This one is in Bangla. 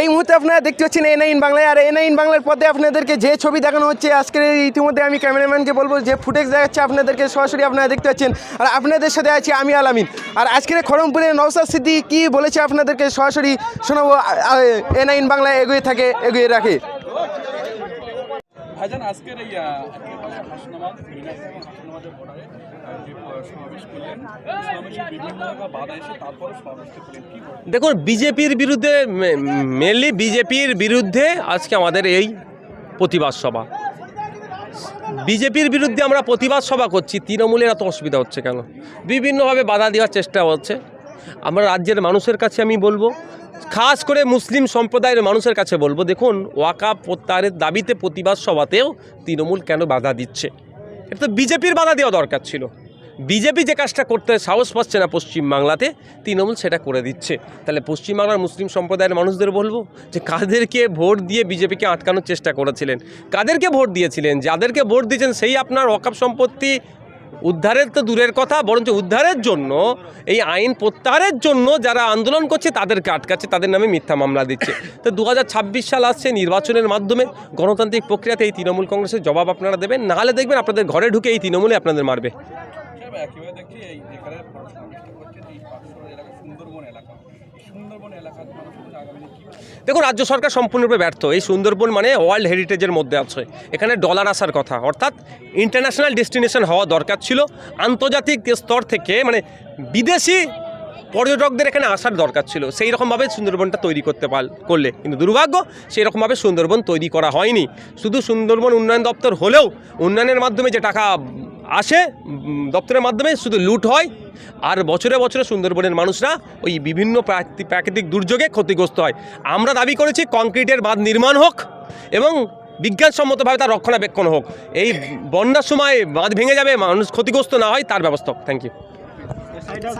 এই মুহূর্তে আপনারা দেখতে পাচ্ছেন এন আইন বাংলায়, আর এন আইন বাংলার পদে আপনাদেরকে যে ছবি দেখানো হচ্ছে, আজকের ইতিমধ্যে আমি ক্যামেরাম্যানকে বলব, যে ফুটেজ দেখাচ্ছে আপনাদেরকে, সরাসরি আপনারা দেখতে পাচ্ছেন। আর আপনাদের সাথে আছি আমি আলামিন আর আজকের খড়মপুরের নওসাদ স্মৃতি কী বলেছে আপনাদেরকে, সরাসরি শোনাবো এন আইন বাংলায় এগিয়ে থাকে, এগিয়ে রাখে। ভাইজান, আজকের এই দেখুন, বিজেপির বিরুদ্ধে মেনলি বিজেপির বিরুদ্ধে আজকে আমাদের এই প্রতিবাদ সভা। বিজেপির বিরুদ্ধে আমরা প্রতিবাদ সভা করছি, তৃণমূলের এত অসুবিধা হচ্ছে কেন? বিভিন্নভাবে বাধা দেওয়ার চেষ্টা হচ্ছে। আমরা রাজ্যের মানুষের কাছে আমি বলব খাস করে মুসলিম সম্প্রদায়ের মানুষের কাছে বলব, দেখুন ওয়াকা প্রত্যাহারের দাবিতে প্রতিবাদ সভাতেও তৃণমূল কেন বাধা দিচ্ছে? এটা তো বিজেপির বাধা দেওয়া দরকার ছিল। বিজেপি যে কাজটা করতে সাহস পাচ্ছে না পশ্চিমবাংলাতে, তৃণমূল সেটা করে দিচ্ছে। তাহলে পশ্চিমবাংলার মুসলিম সম্প্রদায়ের মানুষদের বলব যে, কাদেরকে ভোট দিয়ে বিজেপিকে আটকানোর চেষ্টা করেছিলেন। কাদেরকে ভোট দিয়েছিলেন? যাদেরকে ভোট দিয়েছেন, সেই আপনার ওয়াকাপ সম্পত্তি উদ্ধারের তো দূরের কথা, বরঞ্চ উদ্ধারের জন্য, এই আইন প্রত্যাহারের জন্য যারা আন্দোলন করছে, তাদেরকে আটকাচ্ছে, তাদের নামে মিথ্যা মামলা দিচ্ছে। তো দু হাজার ছাব্বিশ সাল আসছে নির্বাচনের মাধ্যমে, গণতান্ত্রিক প্রক্রিয়াতে এই তৃণমূল কংগ্রেসের জবাব আপনারা দেবেন, নাহলে দেখবেন আপনাদের ঘরে ঢুকে এই তৃণমূলে আপনাদের মারবে। সাহেব, একেবারে দেখছি এই সমাবেশটা এই এলাকা সুন্দরবন এলাকা? দেখুন রাজ্য সরকার সম্পূর্ণরূপে ব্যর্থ। এই সুন্দরবন মানে ওয়ার্ল্ড হেরিটেজের মধ্যে আছে। এখানে ডলার আসার কথা। অর্থাৎ ইন্টারন্যাশনাল ডেস্টিনেশন হওয়া দরকার ছিল। আন্তর্জাতিক স্তর থেকে মানে বিদেশি পর্যটকদের এখানে আসার দরকার ছিল। সেই রকমভাবে সুন্দরবনটা তৈরি করতে পার করলে। কিন্তু দুর্ভাগ্য সেই রকমভাবে সুন্দরবন তৈরি করা হয়নি। শুধু সুন্দরবন উন্নয়ন দপ্তর হলেও উন্নয়নের মাধ্যমে যে টাকা আসে দপ্তরের মাধ্যমে শুধু লুট হয়, আর বছরে বছরে সুন্দরবনের মানুষরা ওই বিভিন্ন প্রাকৃতিক দুর্যোগে ক্ষতিগ্রস্ত হয়। আমরা দাবি করেছি কংক্রিটের বাঁধ নির্মাণ হোক এবং বিজ্ঞানসম্মতভাবে তার রক্ষণাবেক্ষণ হোক। এই বন্যার সময় বাঁধ ভেঙে যাবে, মানুষ ক্ষতিগ্রস্ত না হয়, তার ব্যবস্থা থ্যাংক ইউ